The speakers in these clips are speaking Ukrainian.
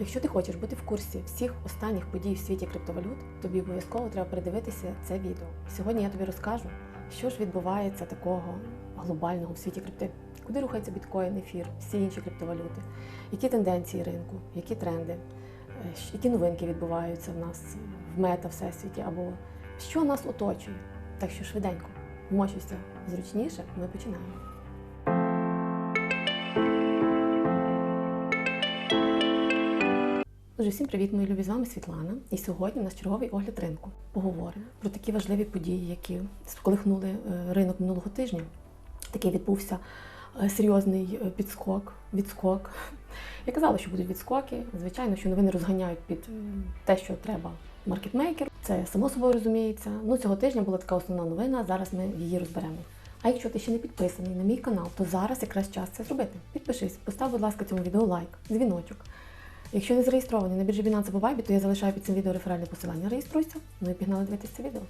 Якщо ти хочеш бути в курсі всіх останніх подій в світі криптовалют, тобі обов'язково треба передивитися це відео. Сьогодні я тобі розкажу, що ж відбувається такого глобального в світі крипти, куди рухається біткоін, ефір, всі інші криптовалюти, які тенденції ринку, які тренди, е, які новинки відбуваються в нас в мета всесвіті, або що нас оточує. Так що швиденько, вмощуйся зручніше, ми починаємо. Отже, всім привіт, мої любі з вами Світлана. І сьогодні у нас черговий огляд ринку. Поговоримо про такі важливі події, які сколихнули е, ринок минулого тижня. Такий відбувся е, серйозний е, підскок, відскок. Я казала, що будуть відскоки. Звичайно, що новини розганяють під те, що треба маркетмейкер. Це само собою розуміється. Ну, цього тижня була така основна новина. Зараз ми її розберемо. А якщо ти ще не підписаний на мій канал, то зараз якраз час це зробити. Підпишись, постав, будь ласка, цьому відео лайк, дзвіночок. Якщо не зареєстрований на біржі Binance або Vibe, то я залишаю під цим відео реферальне посилання. Реєструйся. Ну і пігнали дивитися це відео.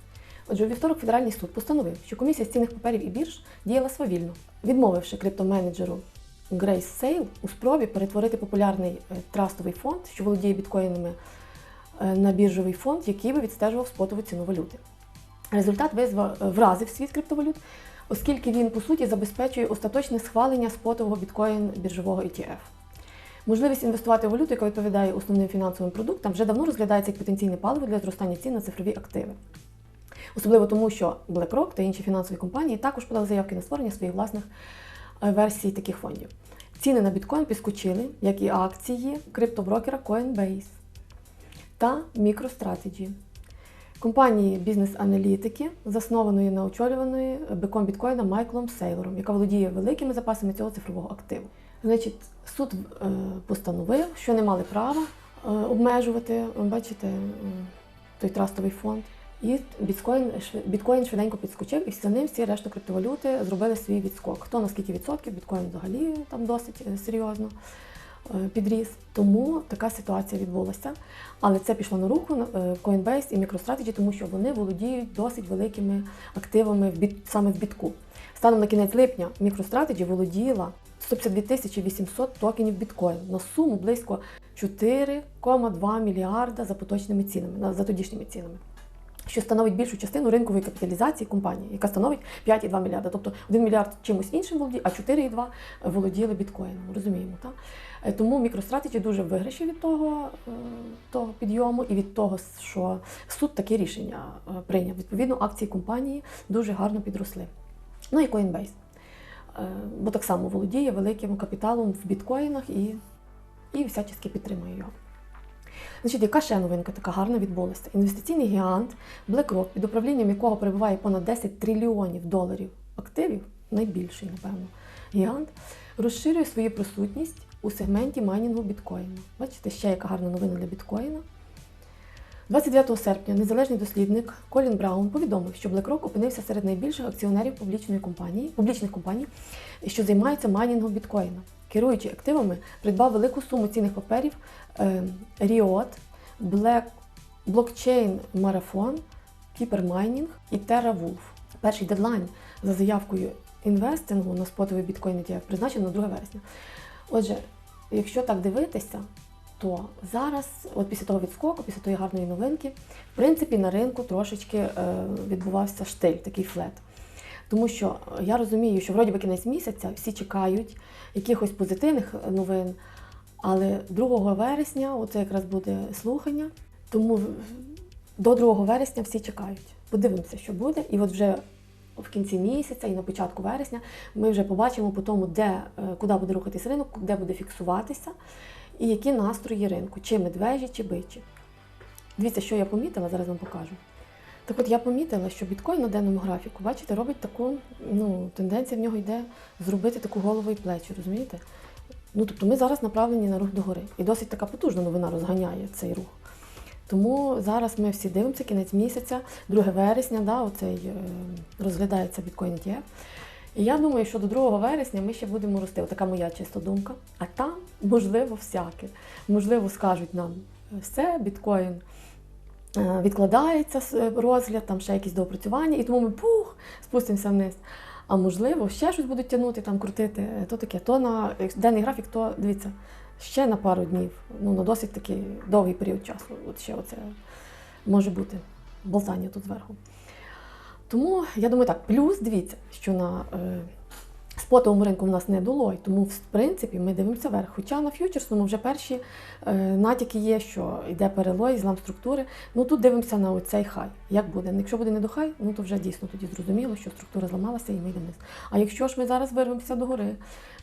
Отже, у вівторок федеральний суд постановив, що комісія з цінних паперів і бірж діяла свавільно, відмовивши криптоменеджеру Grace Sale у спробі перетворити популярний е, трастовий фонд, що володіє біткоїнами, е, на біржовий фонд, який би відстежував спотову ціну валюти. Результат вразив світ криптовалют, оскільки він по суті забезпечує остаточне схвалення спотового біткоін біржового ETF. Можливість інвестувати в валюту, яка відповідає основним фінансовим продуктам, вже давно розглядається як потенційне паливо для зростання цін на цифрові активи. Особливо тому, що BlackRock та інші фінансові компанії також подали заявки на створення своїх власних е, версій таких фондів. Ціни на біткоін підскочили, як і акції криптоброкера Coinbase та MicroStrategy. Компанії бізнес-аналітики, заснованої на очолюваної биком біткоїна Майклом Сейлором, яка володіє великими запасами цього цифрового активу. Значить, суд е, постановив, що не мали права е, обмежувати, бачите, е, той трастовий фонд. І біткоін, біткоін швиденько підскочив, і за ним всі решта криптовалюти зробили свій відскок. Хто на скільки відсотків, біткоін взагалі там досить серйозно підріс. Тому така ситуація відбулася. Але це пішло на руку Coinbase і MicroStrategy, тому що вони володіють досить великими активами в біт, саме в бітку. Станом на кінець липня MicroStrategy володіла 152 тисячі 800 токенів біткоін на суму близько 4,2 мільярда за поточними цінами, на- за тодішніми цінами. Що становить більшу частину ринкової капіталізації компанії, яка становить 5,2 мільярда. Тобто 1 мільярд чимось іншим володіє, а 4,2 володіли біткоїном. Розуміємо, так? Е, Тому MicroStrategy дуже виграші від того, е, того підйому і від того, що суд таке рішення е, прийняв. Відповідно, акції компанії дуже гарно підросли. Ну і Coinbase. Е, Бо так само володіє великим капіталом в біткоїнах і, і всячески підтримує його. Значить, яка ще новинка така гарна відбулася? Інвестиційний гігант BlackRock, під управлінням якого перебуває понад 10 трильйонів доларів активів, найбільший, напевно, гігант, розширює свою присутність у сегменті майнінгу біткоїна. Бачите, ще яка гарна новина для біткоїна. 29 серпня незалежний дослідник Колін Браун повідомив, що BlackRock опинився серед найбільших акціонерів публічної компанії, публічних компаній, що займаються майнінгом біткоїна. Керуючи активами, придбав велику суму цінних паперів Blockchain Marathon, Keeper Mining і TerraWolf. Перший дедлайн за заявкою інвестингу на спотовий біткоін ETF призначено на 2 вересня. Отже, якщо так дивитися, то зараз, от після того відскоку, після тої гарної новинки, в принципі, на ринку трошечки е, відбувався штиль, такий флет. Тому що е, я розумію, що вроді би кінець місяця всі чекають якихось позитивних новин, але 2 вересня, оце якраз буде слухання, тому до 2 вересня всі чекають. Подивимося, що буде. І от вже в кінці місяця і на початку вересня ми вже побачимо по тому, де, е, куди буде рухатись ринок, де буде фіксуватися, і які настрої ринку, чи медвежі, чи бичі. Дивіться, що я помітила, зараз вам покажу. Так от я помітила, що біткоін на денному графіку, бачите, робить таку, ну, тенденція в нього йде зробити таку голову і плечі, розумієте? Ну, тобто ми зараз направлені на рух догори. І досить така потужна новина розганяє цей рух. Тому зараз ми всі дивимося, кінець місяця, 2 вересня, да, оцей е, розглядається біткоін ETF. І я думаю, що до 2 вересня ми ще будемо рости. Така моя чиста думка. А там, можливо, всяке. Можливо, скажуть нам все, біткоін е, відкладається е, розгляд, там ще якісь доопрацювання, і тому ми пух, спустимося вниз. А можливо, ще щось будуть тягнути, там крутити, е, то таке, то на е, денний графік, то дивіться, ще на пару днів, ну на досить такий довгий період часу. От ще оце може бути болтання тут зверху. Тому я думаю так, плюс дивіться, що на е, спотовому ринку в нас не долой, тому в принципі ми дивимося вверх. Хоча на ф'ючерсному вже перші е, натяки є, що йде перелой, злам структури. Ну тут дивимося на оцей хай. Як буде? Якщо буде не до хай, ну то вже дійсно тоді зрозуміло, що структура зламалася і ми йдемо вниз. А якщо ж ми зараз вирвемося до гори,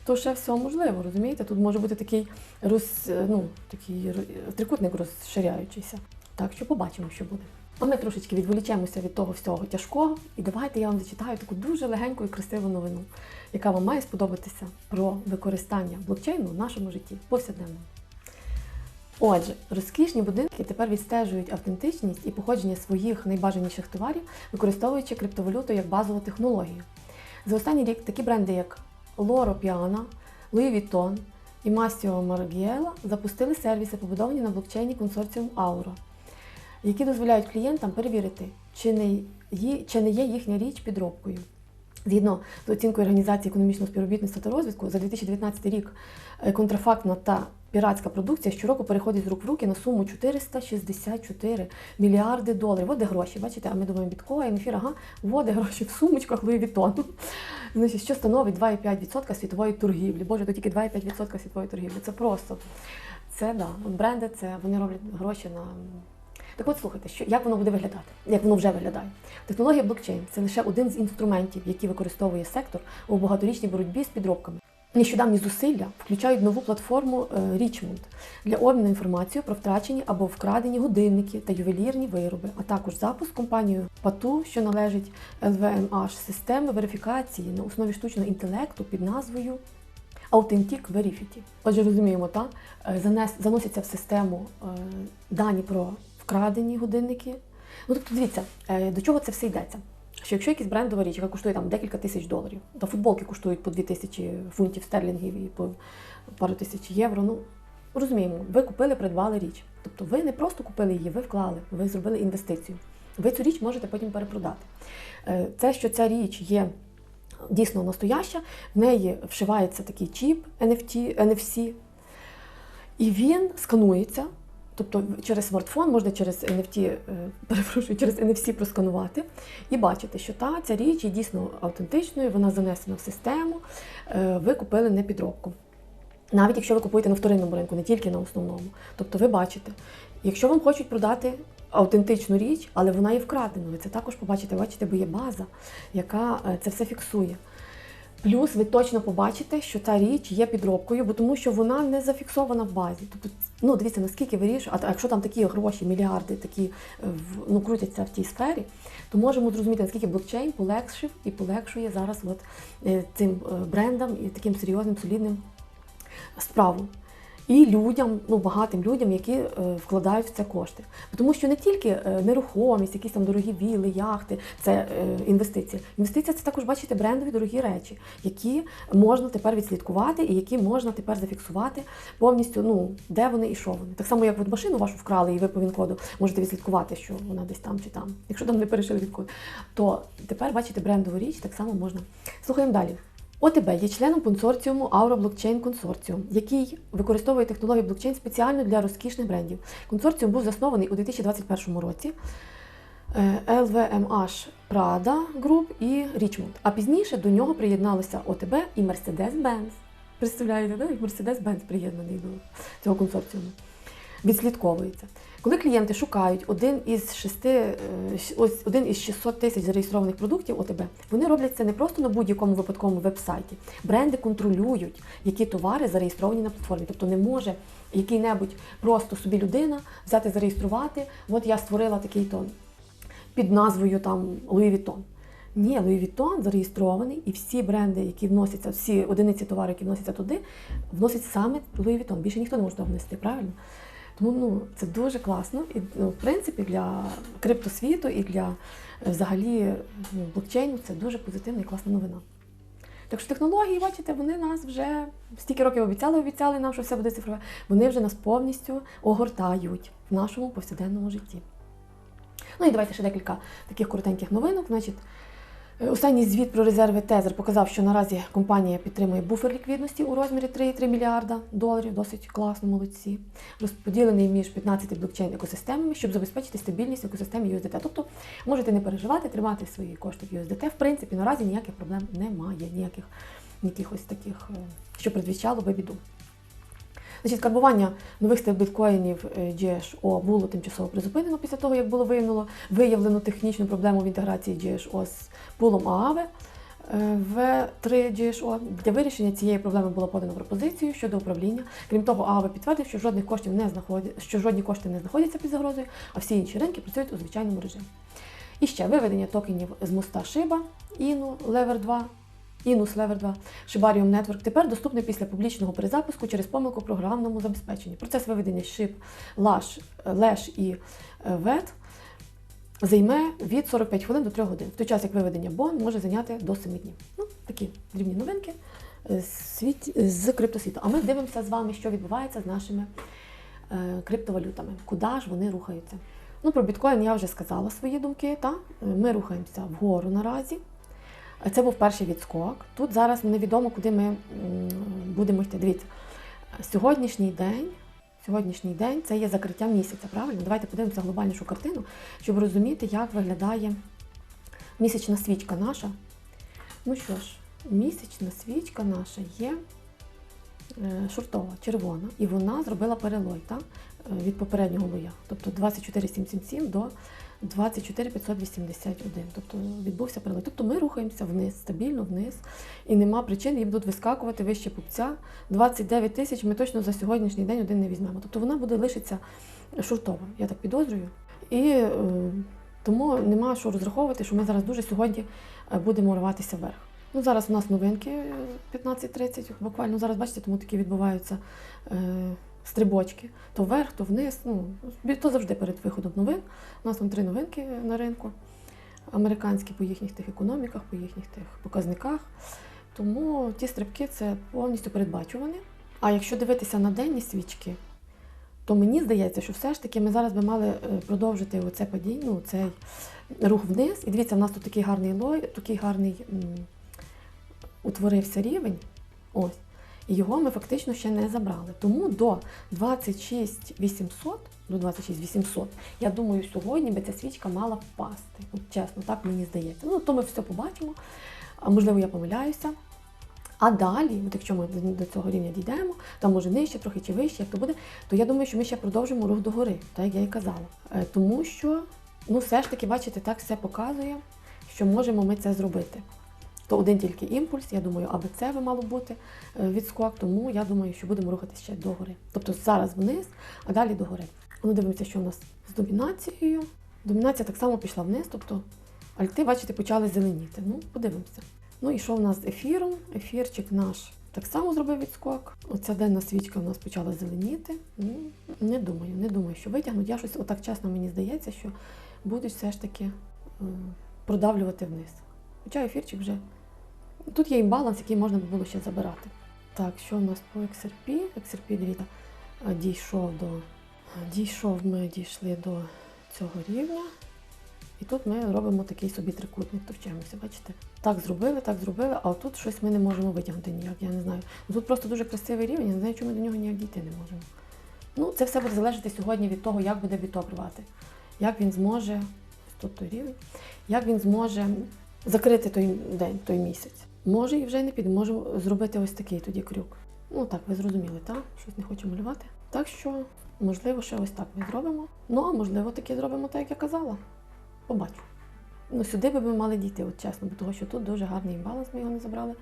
то ще все можливо, розумієте? Тут може бути такий роз, е, ну, такий трикутник розширяючийся. Так що побачимо, що буде. А ми трошечки відволічемося від того всього тяжкого, і давайте я вам зачитаю таку дуже легеньку і красиву новину, яка вам має сподобатися про використання блокчейну в нашому житті повсякденно. Отже, розкішні будинки тепер відстежують автентичність і походження своїх найбажаніших товарів, використовуючи криптовалюту як базову технологію. За останній рік такі бренди, як Loro Piana, Louis Vuitton і Massimo Margiela запустили сервіси, побудовані на блокчейні консорціум Auro, які дозволяють клієнтам перевірити, чи не, ї- чи не є їхня річ підробкою. Згідно з оцінкою Організації економічного співробітництва та розвитку, за 2019 рік е, контрафактна та піратська продукція щороку переходить з рук в руки на суму 464 мільярди доларів. От гроші, бачите, а ми думаємо біткоін, ефір, ага, от гроші в сумочках Луї Вітон. Значить, що становить 2,5% світової торгівлі. Боже, то тільки 2,5% світової торгівлі. Це просто. Це да. Бренди, це вони роблять гроші на. Так от слухайте, що як воно буде виглядати, як воно вже виглядає. Технологія блокчейн це лише один з інструментів, які використовує сектор у багаторічній боротьбі з підробками. Нещодавні зусилля включають нову платформу е, Richmond для обміну інформацією про втрачені або вкрадені годинники та ювелірні вироби, а також запуск компанією Пату, що належить LVMH, системи верифікації на основі штучного інтелекту під назвою Authentic Verify. Отже, розуміємо, так? Е, заносяться в систему е, дані про вкрадені годинники. Ну, тобто, дивіться, е, до чого це все йдеться. Що якщо якась брендова річ, яка коштує там декілька тисяч доларів, та футболки коштують по 2 тисячі фунтів стерлінгів і по пару тисяч євро, ну розуміємо, ви купили, придбали річ. Тобто ви не просто купили її, ви вклали, ви зробили інвестицію. Ви цю річ можете потім перепродати. Е, Це, що ця річ є дійсно настояща, в неї вшивається такий чіп NFT, NFC, і він сканується. Тобто через смартфон можна через NFT, е, перепрошую, через NFC просканувати і бачити, що та ця річ є дійсно автентичною, вона занесена в систему, е, ви купили не підробку. Навіть якщо ви купуєте на вторинному ринку, не тільки на основному. Тобто ви бачите, якщо вам хочуть продати автентичну річ, але вона є вкрадена, ви це також побачите, бачите, бо є база, яка е, це все фіксує. Плюс ви точно побачите, що та річ є підробкою, бо тому що вона не зафіксована в базі. Тобто, ну дивіться, наскільки вирішує, а якщо там такі гроші, мільярди такі е, ну, крутяться в тій сфері, то можемо зрозуміти, наскільки блокчейн полегшив і полегшує зараз от, е, цим е, брендам і таким серйозним, солідним справу. І людям, ну багатим людям, які е, вкладають в це кошти. Тому що не тільки е, нерухомість, якісь там дорогі віли, яхти, це е, інвестиція. Інвестиція це також, бачите, брендові дорогі речі, які можна тепер відслідкувати і які можна тепер зафіксувати повністю, ну де вони і що вони. Так само, як от машину вашу вкрали, і ви по він-коду можете відслідкувати, що вона десь там чи там. Якщо там не перейшли від коду, то тепер бачите брендову річ, так само можна. Слухаємо далі. ОТБ є членом консорціуму Aura Blockchain Consortium, який використовує технологію блокчейн спеціально для розкішних брендів. Консорціум був заснований у 2021 році. LVMH Prada Group і Richmond. А пізніше до нього приєдналися ОТБ і Mercedes-Benz. Представляєте, да? як Mercedes-Benz приєднаний до цього консорціуму. Відслідковується. Коли клієнти шукають один із шести, е, ось один із 600 тисяч зареєстрованих продуктів ОТБ, вони роблять це не просто на будь-якому випадковому веб-сайті. Бренди контролюють, які товари зареєстровані на платформі. Тобто не може який-небудь просто собі людина взяти, зареєструвати. От я створила такий тон під назвою там Louis Vuitton. Ні, Louis Vuitton зареєстрований, і всі бренди, які вносяться, всі одиниці товару, які вносяться туди, вносять саме Louis Vuitton. Більше ніхто не може внести, правильно? Тому ну, це дуже класно. І ну, в принципі для криптосвіту і для е, взагалі ну, блокчейну це дуже позитивна і класна новина. Так що технології, бачите, вони нас вже стільки років обіцяли, обіцяли нам, що все буде цифрове. Вони вже нас повністю огортають в нашому повсякденному житті. Ну і давайте ще декілька таких коротеньких новинок. Значить, Останній звіт про резерви Тезер показав, що наразі компанія підтримує буфер ліквідності у розмірі 3,3 мільярда доларів. Досить класно, молодці. Розподілений між 15 блокчейн екосистемами, щоб забезпечити стабільність екосистеми USDT. Тобто можете не переживати, тримати свої кошти в USDT. В принципі, наразі ніяких проблем немає, ніяких якихось таких, е, що предвіщало би біду. Значить, карбування нових стейблкоїнів е, GSO було тимчасово призупинено після того, як було виявлено, виявлено технічну проблему в інтеграції GSO з пулом ААВе в 3 GSO. Для вирішення цієї проблеми було подано пропозицію щодо управління. Крім того, ААВе підтвердив, що жодних коштів не знаходять, що жодні кошти не знаходяться під загрозою, а всі інші ринки працюють у звичайному режимі. І ще виведення токенів з моста Шиба, Іну, Lever 2, Інус Lever 2, Shibarium Network тепер доступний після публічного перезапуску через помилку в програмному забезпеченні. Процес виведення шиб, лаш, леш і е, вет займе від 45 хвилин до 3 годин, в той час як виведення бон може зайняти до 7 днів. Ну, такі дрібні новинки е, світ, з криптосвіту. А ми дивимося з вами, що відбувається з нашими е, криптовалютами, куди ж вони рухаються. Ну, про біткоін я вже сказала свої думки. Та? Ми рухаємося вгору наразі. Це був перший відскок. Тут зараз невідомо, куди ми будемо йти. Дивіться, сьогоднішній день, сьогоднішній день це є закриття місяця, правильно? Давайте подивимося глобальнішу картину, щоб розуміти, як виглядає місячна свічка наша. Ну що ж, місячна свічка наша є е, шортова, червона, і вона зробила перелой так, е, від попереднього лоя, тобто 24777 до 24581. Тобто відбувся перелой. Тобто ми рухаємося вниз, стабільно вниз, і нема причин, їм будуть вискакувати вище пупця. 29 тисяч ми точно за сьогоднішній день один не візьмемо. Тобто вона буде лишитися шортова, я так підозрюю. І е, тому нема що розраховувати, що ми зараз дуже сьогодні е, будемо рватися вверх. Ну, зараз у нас новинки е, 15.30, буквально зараз, бачите, тому такі відбуваються е, стрибочки. То вверх, то вниз. Ну, то завжди перед виходом новин. У нас там три новинки на ринку. Американські по їхніх тих економіках, по їхніх тих показниках. Тому ті стрибки це повністю передбачувані. А якщо дивитися на денні свічки, то мені здається, що все ж таки ми зараз би мали е, продовжити оце падіння, ну, цей рух вниз. І дивіться, в нас тут такий гарний лой, такий гарний м, утворився рівень. Ось. І його ми фактично ще не забрали. Тому до 26 800, до 26 800, я думаю, сьогодні би ця свічка мала впасти. От чесно, так мені здається. Ну, то ми все побачимо. Можливо, я помиляюся. А далі, от якщо ми до- до цього рівня дійдемо, там може нижче, трохи чи вище, як то буде, то я думаю, що ми ще продовжимо рух догори, так як я і казала. Е, Тому що, ну, все ж таки, бачите, так все показує, що можемо ми це зробити. То один тільки імпульс, я думаю, аби це би мало бути е, відскок, тому я думаю, що будемо рухатися ще догори. Тобто зараз вниз, а далі догори. Ну, дивимося, що у нас з домінацією. Домінація так само пішла вниз, тобто альти, бачите, почали зеленіти. Ну, подивимося. Ну і що в нас з ефіром? Ефірчик наш так само зробив відскок. Оця денна свічка в нас почала зеленіти. Ну, не думаю, не думаю, що витягнуть. Я щось отак чесно мені здається, що будуть все ж таки е, продавлювати вниз. Хоча ефірчик вже. Тут є імбаланс, який можна було ще забирати. Так, що в нас по XRP? XRP, дивіться, дійшов до. Дійшов, ми дійшли до цього рівня. І тут ми робимо такий собі трикутник, товчемося, бачите? Так зробили, так зробили, а тут щось ми не можемо витягнути ніяк, я не знаю. Тут просто дуже красивий рівень, я не знаю, чому ми до нього ніяк дійти не можемо. Ну, це все буде залежати сьогодні від того, як буде біток рвати. Як він зможе, тут той рівень, як він зможе закрити той день, той місяць. Може і вже не піде, можемо зробити ось такий тоді крюк. Ну так, ви зрозуміли, так? Щось не хочу малювати. Так що, можливо, ще ось так ми зробимо. Ну, а можливо, таки зробимо так, як я казала. Побачу. Ну, сюди би ми мали дійти, от чесно, бо того, що тут дуже гарний імбаланс, ми його не забрали.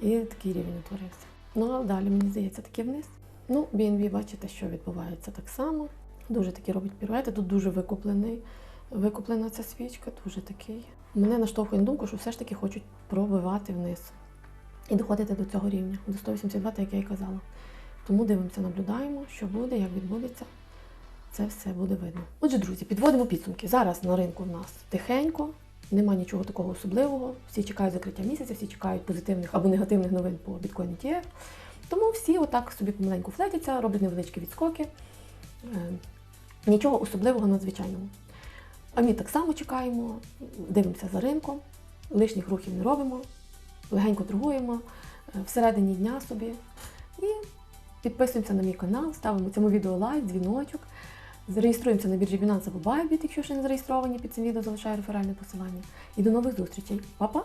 І такий рівень утворився. Ну, а далі, мені здається, таки вниз. Ну, BNB, бачите, що відбувається так само. Дуже такі робить піруети. Тут дуже викуплений, викуплена ця свічка, дуже такий. Мене наштовхує на думку, що все ж таки хочуть пробивати вниз і доходити до цього рівня, до 182, так як я і казала. Тому дивимося, наблюдаємо, що буде, як відбудеться. Це все буде видно. Отже, друзі, підводимо підсумки. Зараз на ринку в нас тихенько, нема нічого такого особливого. Всі чекають закриття місяця, всі чекають позитивних або негативних новин по біткоін ETF. Тому всі отак собі помаленьку флетяться, роблять невеличкі відскоки. Е, Нічого особливого надзвичайного. А ми так само чекаємо, дивимося за ринком. лишніх рухів не робимо, легенько торгуємо е, всередині дня собі. І підписуємося на мій канал, ставимо цьому відео лайк, дзвіночок. Зареєструємося на біржі Binance або Bybit, якщо ще не зареєстровані під цим відео, залишаю реферальне посилання. І до нових зустрічей. Па-па!